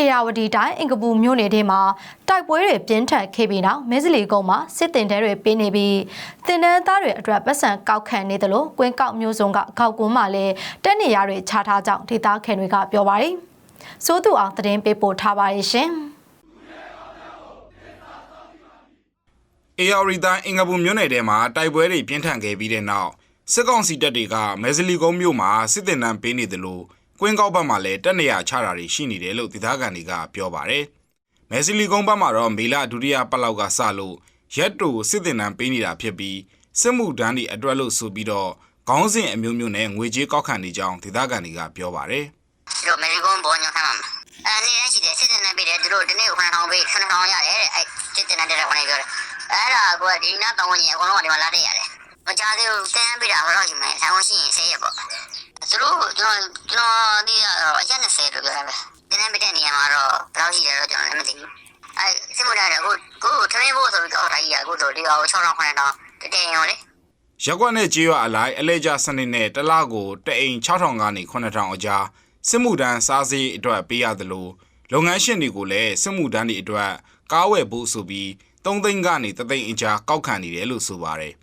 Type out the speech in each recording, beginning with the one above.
အေယာဝတီတိုင်းအင်ကပူမြို့နယ်ထဲမှာတိုက်ပွဲတွေပြင်းထန်ခဲ့ပြီးနောက်မဲစလီကုန်းမှာစစ်တင်တဲတွေပေးနေပြီးတင်တန်းသားတွေအတွက်ပတ်စံကောက်ခံနေတယ်လို့ကွင်းကောက်မျိုးစုံကကောက်ကွန်းမှလည်းတက်နေရတွေခြားထားကြောင်းဒေသခံတွေကပြောပါတယ်။စိုးသူအောင်သတင်းပေးပို့ထားပါရဲ့ရှင်။အေယာရီတိုင်းအင်္ဂပူမြို့နယ်ထဲမှာတိုက်ပွဲတွေပြင်းထန်ခဲ့ပြီးတဲ့နောက်စစ်ကောင်စီတပ်တွေကမဲဇလီကုန်းမြို့မှာစစ်တင်တန်းပေးနေတယ်လို့ ကွင်းကောက်ဘက်မှာလည်းတက်နေရချတာတွေရှိနေတယ်လို့ဒေသခံတွေကပြောပါတယ်။မဲဇလီကုန်းဘက်မှာတော့မေလဒုတိယပတ်လောက်ကစလို့ရက်တူစစ်တင်တန်းပေးနေတာဖြစ်ပြီးစစ်မှုတန်းတွေအတွက်လို့ဆိုပြီးတော့ခေါင်းစဉ်အမျိုးမျိုးနဲ့ငွေကြေးကောက်ခံနေကြောင်းဒေသခံတွေကပြောပါတယ်။သူတို့အမေရိကန်ဘောညခံမှာအဲနေရရှိတယ်စစ်တင်နေပြီတယ်သူတို့ဒီနေ့9000ပေး9000ရတယ်တဲ့အဲစစ်တင်နေတဲ့ဝင်ပြောတယ်အဲ့ဒါကဒီနာတောင်းဝင်အကုန်လုံးကဒီမှာလာတဲ့ရတယ်မကြသေးဘူးတန်းပေးတာဘယ်တော့ရှိမလဲဆောင်းရှိရင်ဆေးရပေါ့ သူတို့ကျွန်တော်ကျွန်တော်ဒီတော့ရက်20လို့ပြောရမယ်တင်းနေပြတဲ့နေရာမှာတော့ဘယ်လောက်ရှိတယ်တော့ကျွန်တော်လည်းမသိဘူးအဲစစ်မှုထမ်းတယ်ကိုကိုထမင်းဖို့ဆိုပြီးတော့ထားကြီးရကိုတို့ဒီအောင်6000 9000တကယ်ရောလေရက်ကွက်နဲ့ကြေးရွာအလိုက်အလဲကျစနစ်နဲ့တစ်လကိုတအိမ်6000ကနေ9000အကြားစစ်မှုတန်းစားစည်းအတွက်ပေးရသလိုလုပ်ငန်းရှင်တွေကိုလည်းစစ်မှုတန်းတွေအတွက်ကားဝယ်ဖို့ဆိုပြီး3သိန်းကနေ3သိန်းအကြားကောက်ခံနေတယ်လို့ဆိုပါတယ်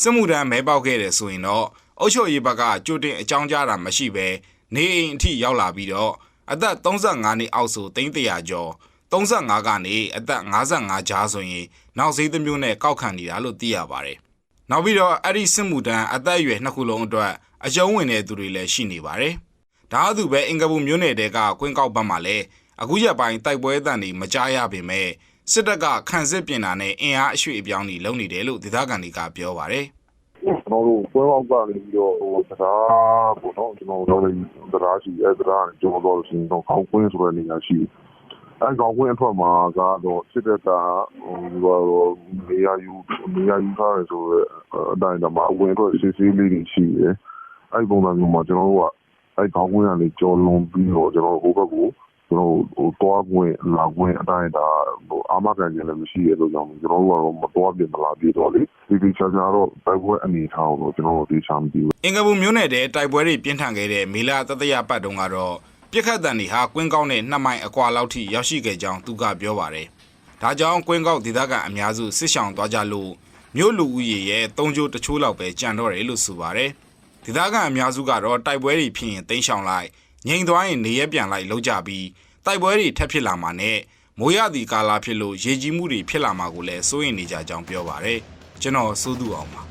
စစ်မှုတန်းမဲပေါက်ခဲ့တယ်ဆိုရင်တော့ အုပ်ချုပ်ရေးဘက်ကကြိုတင်အကြောင်းကြားတာမရှိဘဲနေအိမ်အထိရောက်လာပြီးတော့အသက်35နှစ်အောက်ဆိုသိန်း100ကျော်35ကနေအသက်55ကြားဆိုရင်နောက်ဈေးတစ်မျိုးနဲ့ကောက်ခံနေတာလို့သိရပါတယ်နောက်ပြီးတော့အဲ့ဒီစစ်မှုတန်းအသက်အရွယ်နှစ်ခုလုံးအတွက်အယုံဝင်တဲ့သူတွေလည်းရှိနေပါတယ်။ဒါအတူပဲအင်္ဂပူမျိုးနယ်တဲကကွင်းကောက်ဘက်မှာလည်းအခုရက်ပိုင်းတိုက်ပွဲအတန်တွေမကြားရပေမဲ့စစ်တပ်ကခန့်စစ်ပြင်တာနဲ့အင်အားအရွှေ့အပြောင်းတွေလုပ်နေတယ်လို့ဒေသခံတွေကပြောပါတယ် ကျွန်တော်တို့ပွဲပေါက်ကနေပြီးတော့ဟိုတရားပေါ့နော်ကျွန်တော်တို့လည်းတရားရှိအဲတရားနဲ့ကျွန်တော်တို့ရှင်တော့ခေါင်းကွင်းဆိုတဲ့နေရာရှိအဲခေါင်းကွင်းအထွက်မှာကတော့စစ်တပ်ကဟိုတော့နေရာယူနေရာယူထားတယ်ဆိုတော့အတိုင်းတော့မအဝင်တော့စစ်စစ်လေးတွေရှိတယ်အဲပုံစံမျိုးမှာကျွန်တော်တို့ကအဲခေါင်းကွင်းကနေကြော်လွန်ပြီးတော့ကျွန်တော်တို့ဟိုဘက်ကို ကျွန်တော်ဟိုတွားကွင်းလာကွင်းအတိုင်းဒါဟိုအာမခံခြင်းလည်းမရှိရလို့ကြောင့်ကျွန်တော်တို့ကတော့မတွားပြင်မလာပြတော့လေဒီဒီချာချာတော့တိုက်ပွဲအနေထားကိုကျွန်တော်တို့ဒီချာမပြီးဘူး။အင်္ဂပူမျိုးနယ်တဲတိုက်ပွဲတွေပြင်းထန်ခဲ့တဲ့မေလတတရပတ်တုန်းကတော့ပြစ်ခတ်တန်တွေဟာကွင်းကောက်နဲ့နှစ်မိုင်အကွာလောက်ထိရောက်ရှိခဲ့ကြောင်းသူကပြောပါတယ်။ဒါကြောင့်ကွင်းကောက်ဒေသခံအများစုစစ်ဆောင်သွားကြလို့မြို့လူဦးရေရဲ့၃ကျိုးတစ်ချိုးလောက်ပဲကြံတော့တယ်လို့ဆိုပါတယ်။ဒေသခံအများစုကတော့တိုက်ပွဲတွေဖြစ်ရင်တိမ်းရှောင်လိုက် ငိန်သွားရင်နေရက်ပြန်လိုက်လောက်ကြပြီးတိုက်ပွဲတွေထပ်ဖြစ်လာမှာနဲ့မိုးရသည့်ကာလဖြစ်လို့ရေကြီးမှုတွေဖြစ်လာမှာကိုလည်းစိုးရိမ်နေကြကြောင်းပြောပါရယ်ကျွန်တော်စိုးသူအောင်ပါ